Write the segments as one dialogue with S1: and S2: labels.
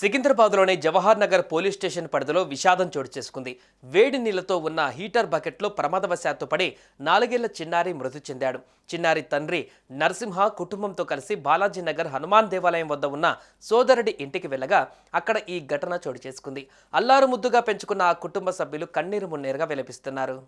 S1: సికింద్రాబాద్లోని Jawahar Nagar police station పరిధిలో విషాదం చోటు చేసుకుంది. వేడి నీళ్ళతో ఉన్న హీటర్ బకెట్లో ప్రమాదవశాత్తు పడి నాలుగేళ్ళ చిన్నారి మృతి చెందాడు. చిన్నారి తండ్రి నరసింహ కుటుంబంతో కలిసి బాలాజీ నగర్ హనుమాన్ దేవాలయం వద్ద ఉన్న సోదరుడి ఇంటికి వెళ్ళగా అక్కడ ఈ ఘటన చోటు చేసుకుంది. అల్లారు ముద్దుగా పెంచుకున్న ఆ కుటుంబ సభ్యులు కన్నీరు మున్నీరుగా విలపిస్తున్నారు.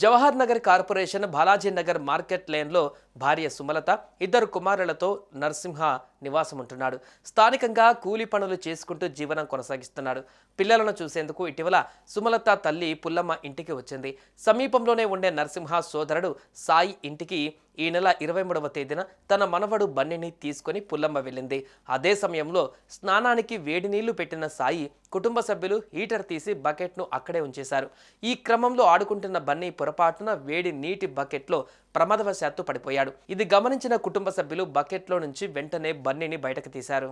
S1: జవహర్ నగర్ కార్పొరేషన్ బాలాజీ నగర్ మార్కెట్ లేన్లో భార్య సుమలత ఇద్దరు కుమారులతో నరసింహ నివాసం ఉంటున్నాడు స్థానికంగా కూలి పనులు చేసుకుంటూ జీవనం కొనసాగిస్తున్నాడు. పిల్లలను చూసేందుకు ఇటీవల సుమలత తల్లి పుల్లమ్మ ఇంటికి వచ్చింది. సమీపంలోనే ఉండే నరసింహ సోదరుడు సాయి ఇంటికి ఈ నెల ఇరవై మూడవ తేదీన తన మనవడు బన్నిని తీసుకొని పుల్లమ్మ వెళ్ళింది. అదే సమయంలో స్నానానికి వేడి నీళ్ళు పెట్టిన సాయి కుటుంబ సభ్యులు హీటర్ తీసి బకెట్ను అక్కడే ఉంచేశారు. ఈ క్రమంలో ఆడుకుంటున్న బన్నీ పొరపాటున వేడి నీటి బకెట్లో ప్రమాదవశాత్తు పడిపోయాడు. ఇది గమనించిన కుటుంబ సభ్యులు బకెట్లో నుంచి వెంటనే బన్నీని బయటకు తీశారు.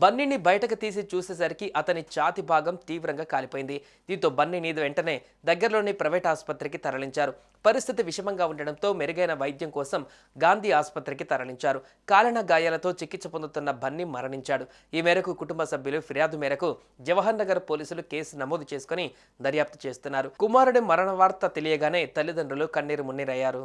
S1: బన్నీని బయటకు తీసి చూసేసరికి అతని ఛాతి భాగం తీవ్రంగా కాలిపోయింది. దీంతో బన్నీని వెంటనే దగ్గరలోని ప్రైవేట్ ఆసుపత్రికి తరలించారు. పరిస్థితి విషమంగా ఉండడంతో మెరుగైన వైద్యం కోసం గాంధీ ఆసుపత్రికి తరలించారు. కాలిన గాయాలతో చికిత్స పొందుతున్న బన్నీ మరణించాడు. ఈ మేరకు కుటుంబ సభ్యులు ఫిర్యాదు మేరకు జవహర్ నగర్ పోలీసులు కేసు నమోదు చేసుకుని దర్యాప్తు చేస్తున్నారు. కుమారుడి మరణ వార్త తెలియగానే తల్లిదండ్రులు కన్నీరు మున్నీరయ్యారు.